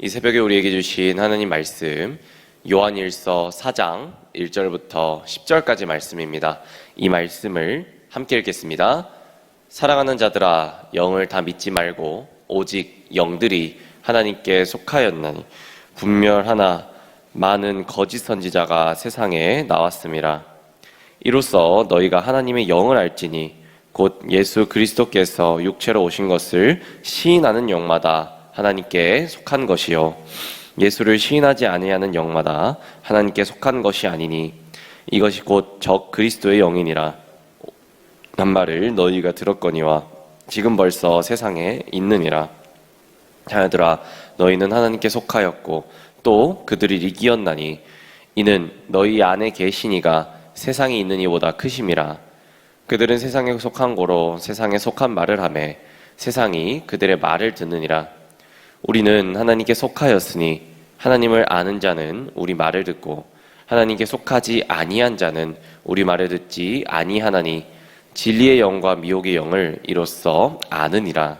이 새벽에 우리에게 주신 하나님 말씀 요한일서 4장 1절부터 10절까지 말씀입니다. 이 말씀을 함께 읽겠습니다. 사랑하는 자들아 영을 다 믿지 말고 오직 영들이 하나님께 속하였나니 분멸하나 많은 거짓 선지자가 세상에 나왔음이라 이로써 너희가 하나님의 영을 알지니 곧 예수 그리스도께서 육체로 오신 것을 시인하는 영마다 하나님께 속한 것이요. 예수를 시인하지 아니하는 영마다 하나님께 속한 것이 아니니 이것이 곧 적 그리스도의 영이니라. 한 말을 너희가 들었거니와 지금 벌써 세상에 있느니라. 자녀들아 너희는 하나님께 속하였고 또 그들을 이기었나니 이는 너희 안에 계시니가 세상에 있는 이보다 크심이라 그들은 세상에 속한 고로 세상에 속한 말을 하매 세상이 그들의 말을 듣느니라. 우리는 하나님께 속하였으니 하나님을 아는 자는 우리 말을 듣고 하나님께 속하지 아니한 자는 우리 말을 듣지 아니하나니 진리의 영과 미혹의 영을 이로써 아느니라.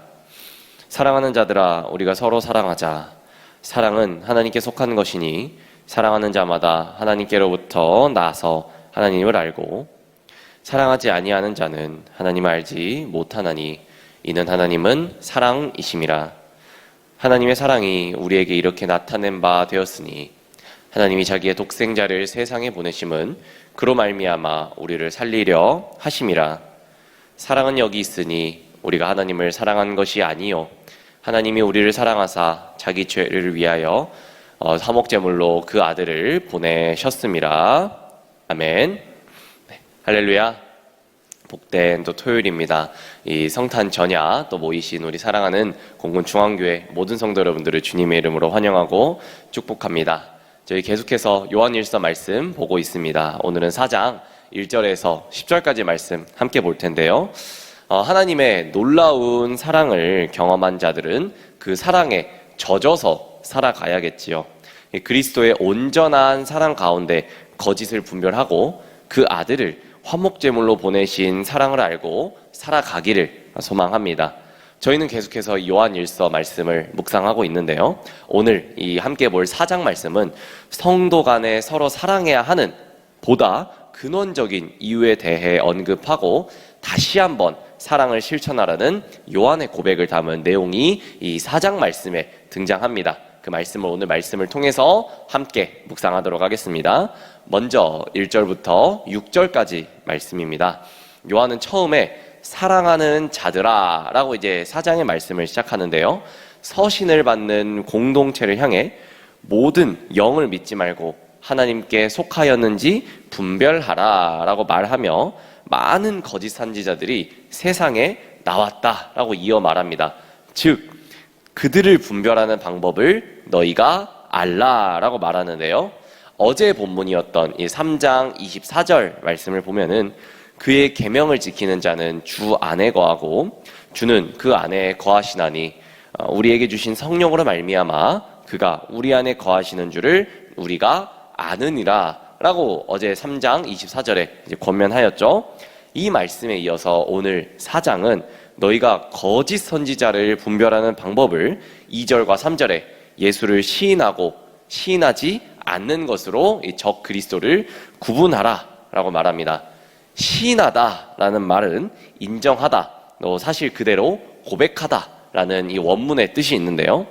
사랑하는 자들아 우리가 서로 사랑하자. 사랑은 하나님께 속한 것이니 사랑하는 자마다 하나님께로부터 나서 하나님을 알고 사랑하지 아니하는 자는 하나님을 알지 못하나니 이는 하나님은 사랑이심이라. 하나님의 사랑이 우리에게 이렇게 나타낸 바 되었으니 하나님이 자기의 독생자를 세상에 보내심은 그로 말미암아 우리를 살리려 하심이라. 사랑은 여기 있으니 우리가 하나님을 사랑한 것이 아니요. 하나님이 우리를 사랑하사 자기 죄를 위하여 어, 사목제물로 그 아들을 보내셨음이라 아멘. 네, 할렐루야 복된 또 토요일입니다. 이 성탄 전야 또 모이신 우리 사랑하는 공군 중앙교회 모든 성도 여러분들을 주님의 이름으로 환영하고 축복합니다. 저희 계속해서 요한일서 말씀 보고 있습니다. 오늘은 4장 1절에서 10절까지 말씀 함께 볼 텐데요. 어, 하나님의 놀라운 사랑을 경험한 자들은 그 사랑에 젖어서 살아가야겠지요. 이 그리스도의 온전한 사랑 가운데 거짓을 분별하고 그 아들을 화목제물로 보내신 사랑을 알고 살아가기를 소망합니다. 저희는 계속해서 요한 일서 말씀을 묵상하고 있는데요. 오늘 이 함께 볼 사장 말씀은 성도 간에 서로 사랑해야 하는 보다 근원적인 이유에 대해 언급하고 다시 한번 사랑을 실천하라는 요한의 고백을 담은 내용이 이 사장 말씀에 등장합니다. 그 말씀을 오늘 말씀을 통해서 함께 묵상하도록 하겠습니다. 먼저 1절부터 6절까지 말씀입니다. 요한은 처음에 사랑하는 자들아 라고 이제 사장의 말씀을 시작하는데요. 서신을 받는 공동체를 향해 모든 영을 믿지 말고 하나님께 속하였는지 분별하라 라고 말하며 많은 거짓 선지자들이 세상에 나왔다 라고 이어 말합니다. 즉 그들을 분별하는 방법을 너희가 알라라고 말하는데요. 어제 본문이었던 이 3장 24절 말씀을 보면은 그의 계명을 지키는 자는 주 안에 거하고 주는 그 안에 거하시나니 어, 우리에게 주신 성령으로 말미암아 그가 우리 안에 거하시는 줄을 우리가 아느니라라고 어제 3장 24절에 권면하였죠. 이 말씀에 이어서 오늘 4장은 너희가 거짓 선지자를 분별하는 방법을 2절과 3절에 예수를 시인하고 시인하지 않는 것으로 이적 그리스도를 구분하라라고 말합니다. 시인하다라는 말은 인정하다, 너 사실 그대로 고백하다라는 이 원문의 뜻이 있는데요.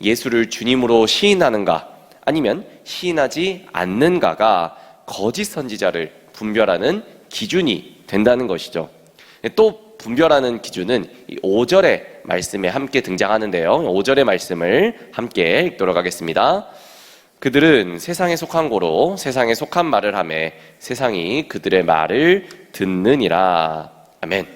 예수를 주님으로 시인하는가 아니면 시인하지 않는가가 거짓 선지자를 분별하는 기준이 된다는 것이죠. 또 분별하는 기준은 5절의 말씀에 함께 등장하는데요. 5절의 말씀을 함께 읽도록 하겠습니다. 그들은 세상에 속한 고로 세상에 속한 말을 하며 세상이 그들의 말을 듣느니라. 아멘.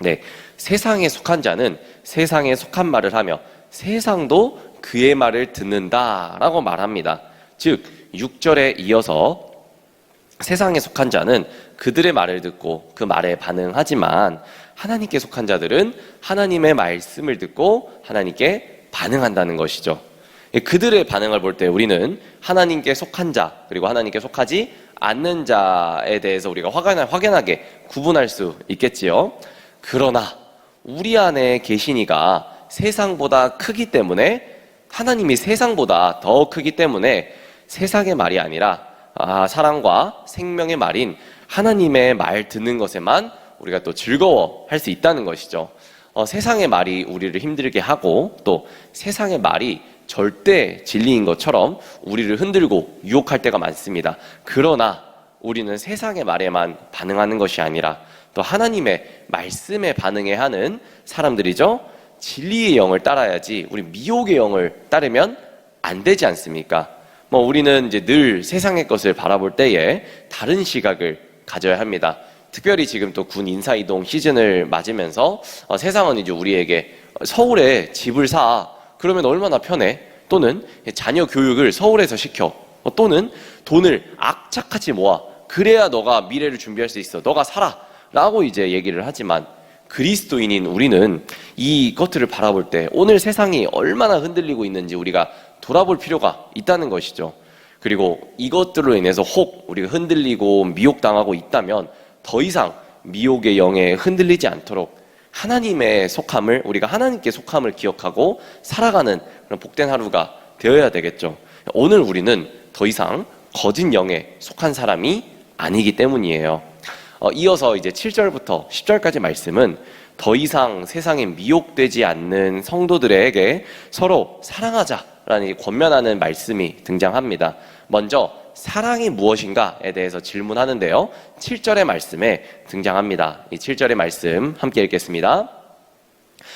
네. 세상에 속한 자는 세상에 속한 말을 하며 세상도 그의 말을 듣는다라고 말합니다. 즉 6절에 이어서 세상에 속한 자는 그들의 말을 듣고 그 말에 반응하지만 하나님께 속한 자들은 하나님의 말씀을 듣고 하나님께 반응한다는 것이죠. 그들의 반응을 볼 때 우리는 하나님께 속한 자 그리고 하나님께 속하지 않는 자에 대해서 우리가 확연하게 구분할 수 있겠지요. 그러나 우리 안에 계신 이가 세상보다 크기 때문에 하나님이 세상보다 더 크기 때문에 세상의 말이 아니라 아, 사랑과 생명의 말인 하나님의 말 듣는 것에만 우리가 또 즐거워 할 수 있다는 것이죠. 어, 세상의 말이 우리를 힘들게 하고 또 세상의 말이 절대 진리인 것처럼 우리를 흔들고 유혹할 때가 많습니다. 그러나 우리는 세상의 말에만 반응하는 것이 아니라 또 하나님의 말씀에 반응해야 하는 사람들이죠. 진리의 영을 따라야지 우리 미혹의 영을 따르면 안 되지 않습니까? 뭐 우리는 이제 늘 세상의 것을 바라볼 때에 다른 시각을 가져야 합니다. 특별히 지금 또 군 인사 이동 시즌을 맞으면서 어, 세상은 이제 우리에게 서울에 집을 사. 그러면 얼마나 편해? 또는 자녀 교육을 서울에서 시켜. 어, 또는 돈을 악착같이 모아. 그래야 너가 미래를 준비할 수 있어. 너가 살아. 라고 이제 얘기를 하지만 그리스도인인 우리는 이 것들을 바라볼 때 오늘 세상이 얼마나 흔들리고 있는지 우리가 돌아볼 필요가 있다는 것이죠. 그리고 이것들로 인해서 혹 우리가 흔들리고 미혹당하고 있다면 더 이상 미혹의 영에 흔들리지 않도록 하나님의 속함을 우리가 하나님께 속함을 기억하고 살아가는 그런 복된 하루가 되어야 되겠죠. 오늘 우리는 더 이상 거짓 영에 속한 사람이 아니기 때문이에요. 어, 이어서 이제 7절부터 10절까지 말씀은 더 이상 세상에 미혹되지 않는 성도들에게 서로 사랑하자라는 권면하는 말씀이 등장합니다. 먼저 사랑이 무엇인가에 대해서 질문하는데요. 7절의 말씀에 등장합니다. 이 7절의 말씀 함께 읽겠습니다.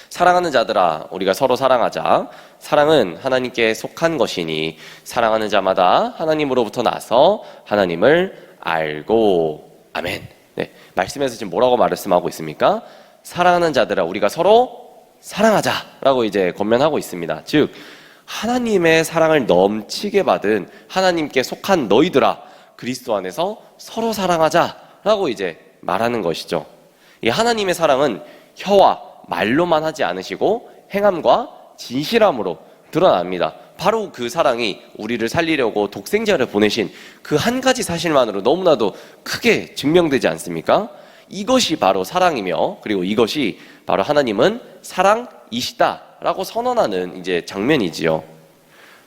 사랑하는 자들아, 우리가 서로 사랑하자. 사랑은 하나님께 속한 것이니 사랑하는 자마다 하나님으로부터 나서 하나님을 알고 아멘. 네, 말씀에서 지금 뭐라고 말씀하고 있습니까? 사랑하는 자들아 우리가 서로 사랑하자라고 이제 권면하고 있습니다. 즉 하나님의 사랑을 넘치게 받은 하나님께 속한 너희들아 그리스도 안에서 서로 사랑하자라고 이제 말하는 것이죠. 이 하나님의 사랑은 혀와 말로만 하지 않으시고 행함과 진실함으로 드러납니다. 바로 그 사랑이 우리를 살리려고 독생자를 보내신 그 한 가지 사실만으로 너무나도 크게 증명되지 않습니까? 이것이 바로 사랑이며 그리고 이것이 바로 하나님은 사랑이시다라고 선언하는 이제 장면이지요.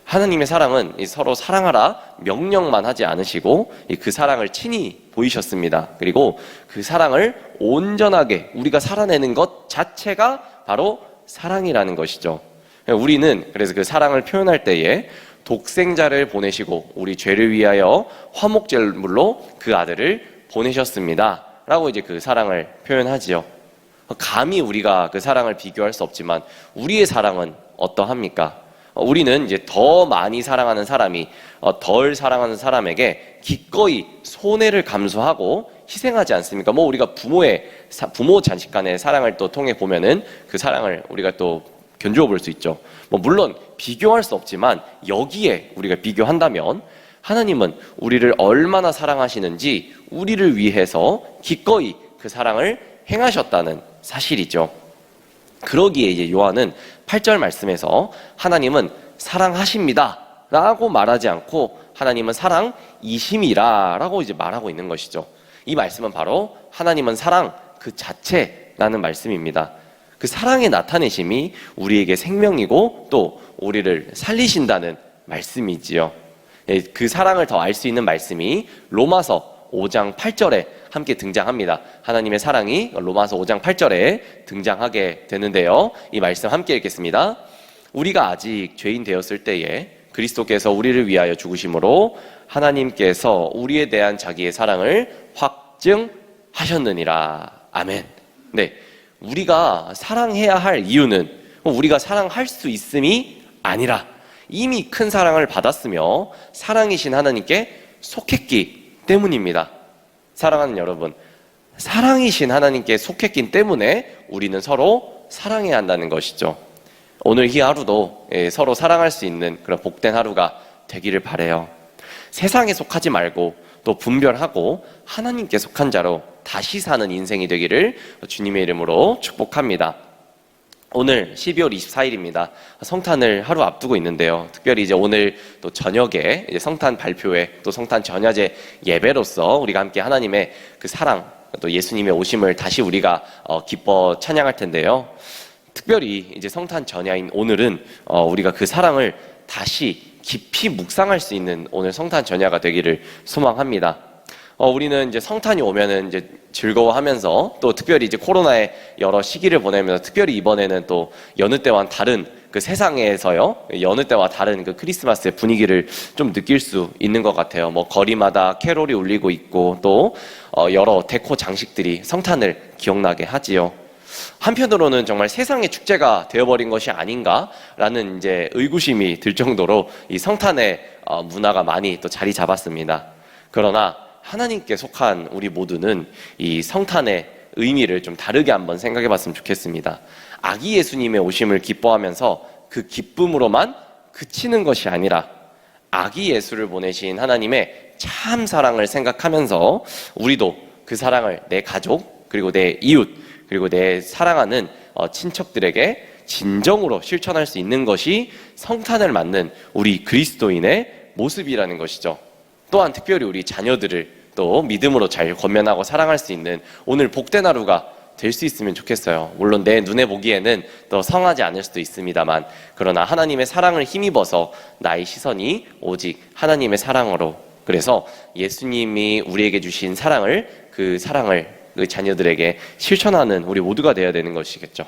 하나님의 사랑은 서로 사랑하라 명령만 하지 않으시고 그 사랑을 친히 보이셨습니다. 그리고 그 사랑을 온전하게 우리가 살아내는 것 자체가 바로 사랑이라는 것이죠. 우리는 그래서 그 사랑을 표현할 때에 독생자를 보내시고 우리 죄를 위하여 화목제물로 그 아들을 보내셨습니다. 라고 이제 그 사랑을 표현하지요. 감히 우리가 그 사랑을 비교할 수 없지만 우리의 사랑은 어떠합니까? 우리는 이제 더 많이 사랑하는 사람이 어, 덜 사랑하는 사람에게 기꺼이 손해를 감수하고 희생하지 않습니까? 뭐 우리가 부모의 부모 자식 간의 사랑을 또 통해 보면은 그 사랑을 우리가 또 견주어 볼 수 있죠. 뭐 물론 비교할 수 없지만 여기에 우리가 비교한다면 하나님은 우리를 얼마나 사랑하시는지 우리를 위해서 기꺼이 그 사랑을 행하셨다는 사실이죠. 그러기에 이제 요한은 8절 말씀에서 하나님은 사랑하십니다. 라고 말하지 않고 하나님은 사랑이심이라 라고 이제 말하고 있는 것이죠. 이 말씀은 바로 하나님은 사랑 그 자체라는 말씀입니다. 그 사랑의 나타내심이 우리에게 생명이고 또 우리를 살리신다는 말씀이지요. 예, 그 사랑을 더 알 수 있는 말씀이 로마서 5장 8절에 함께 등장합니다. 하나님의 사랑이 로마서 5장 8절에 등장하게 되는데요. 이 말씀 함께 읽겠습니다. 우리가 아직 죄인 되었을 때에 그리스도께서 우리를 위하여 죽으심으로 하나님께서 우리에 대한 자기의 사랑을 확증하셨느니라. 아멘. 네. 우리가 사랑해야 할 이유는 우리가 사랑할 수 있음이 아니라 이미 큰 사랑을 받았으며 사랑이신 하나님께 속했기 때문입니다. 사랑하는 여러분, 사랑이신 하나님께 속했기 때문에 우리는 서로 사랑해야 한다는 것이죠. 오늘 이 하루도 예, 서로 사랑할 수 있는 그런 복된 하루가 되기를 바래요. 세상에 속하지 말고 또 분별하고 하나님께 속한 자로 다시 사는 인생이 되기를 주님의 이름으로 축복합니다. 오늘 12월 24일입니다. 성탄을 하루 앞두고 있는데요. 특별히 이제 오늘 또 저녁에 성탄 발표회 또 성탄 전야제 예배로서 우리가 함께 하나님의 그 사랑 또 예수님의 오심을 다시 우리가 어, 기뻐 찬양할 텐데요. 특별히 이제 성탄 전야인 오늘은 어, 우리가 그 사랑을 다시 깊이 묵상할 수 있는 오늘 성탄 전야가 되기를 소망합니다. 어, 우리는 이제 성탄이 오면은 이제 즐거워하면서 또 특별히 이제 코로나의 여러 시기를 보내면서 특별히 이번에는 또 여느 때와는 다른 그 세상에서요 여느 때와 다른 그 크리스마스의 분위기를 좀 느낄 수 있는 것 같아요. 뭐 거리마다 캐롤이 울리고 있고 또 어, 여러 데코 장식들이 성탄을 기억나게 하지요. 한편으로는 정말 세상의 축제가 되어버린 것이 아닌가라는 이제 의구심이 들 정도로 이 성탄의 어, 문화가 많이 또 자리 잡았습니다. 그러나 하나님께 속한 우리 모두는 이 성탄의 의미를 좀 다르게 한번 생각해 봤으면 좋겠습니다. 아기 예수님의 오심을 기뻐하면서 그 기쁨으로만 그치는 것이 아니라 아기 예수를 보내신 하나님의 참 사랑을 생각하면서 우리도 그 사랑을 내 가족 그리고 내 이웃 그리고 내 사랑하는 어, 친척들에게 진정으로 실천할 수 있는 것이 성탄을 맞는 우리 그리스도인의 모습이라는 것이죠. 또한 특별히 우리 자녀들을 또 믿음으로 잘 권면하고 사랑할 수 있는 오늘 복된 하루가 될 수 있으면 좋겠어요. 물론 내 눈에 보기에는 또 성하지 않을 수도 있습니다만, 그러나 하나님의 사랑을 힘입어서 나의 시선이 오직 하나님의 사랑으로. 그래서 예수님이 우리에게 주신 사랑을 그 사랑을 그 자녀들에게 실천하는 우리 모두가 되어야 되는 것이겠죠.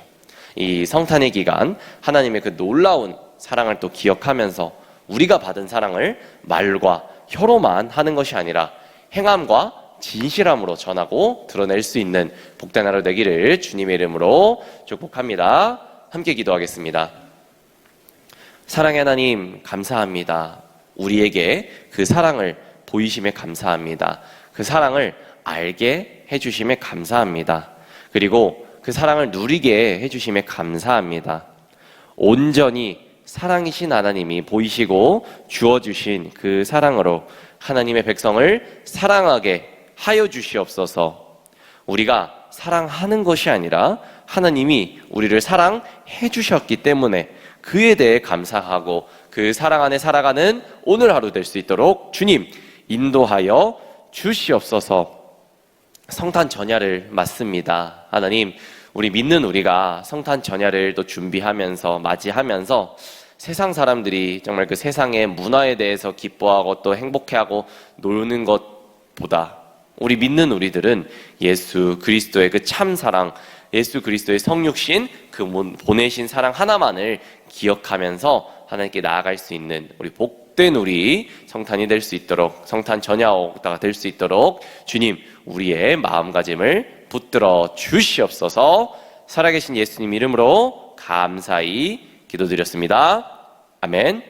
이 성탄의 기간 하나님의 그 놀라운 사랑을 또 기억하면서 우리가 받은 사랑을 말과 혀로만 하는 것이 아니라 행함과 진실함으로 전하고 드러낼 수 있는 복된 하루 되기를 주님의 이름으로 축복합니다. 함께 기도하겠습니다. 사랑의 하나님 감사합니다. 우리에게 그 사랑을 보이심에 감사합니다. 그 사랑을 알게 해주심에 감사합니다. 그리고 그 사랑을 누리게 해주심에 감사합니다. 온전히 사랑이신 하나님이 보이시고 주어주신 그 사랑으로 하나님의 백성을 사랑하게 하여 주시옵소서. 우리가 사랑하는 것이 아니라 하나님이 우리를 사랑해 주셨기 때문에 그에 대해 감사하고 그 사랑 안에 살아가는 오늘 하루 될 수 있도록 주님 인도하여 주시옵소서. 성탄 전야를 맞습니다. 하나님, 우리 믿는 우리가 성탄 전야를 또 준비하면서 맞이하면서 세상 사람들이 정말 그 세상의 문화에 대해서 기뻐하고 또 행복해하고 노는 것보다 우리 믿는 우리들은 예수 그리스도의 그 참 사랑, 예수 그리스도의 성육신 그 보내신 사랑 하나만을 기억하면서 하나님께 나아갈 수 있는 우리 복된 우리 성탄이 될 수 있도록 성탄 전야가 될 수 있도록 주님 우리의 마음가짐을 붙들어 주시옵소서 살아계신 예수님 이름으로 감사히 기도드렸습니다. 아멘.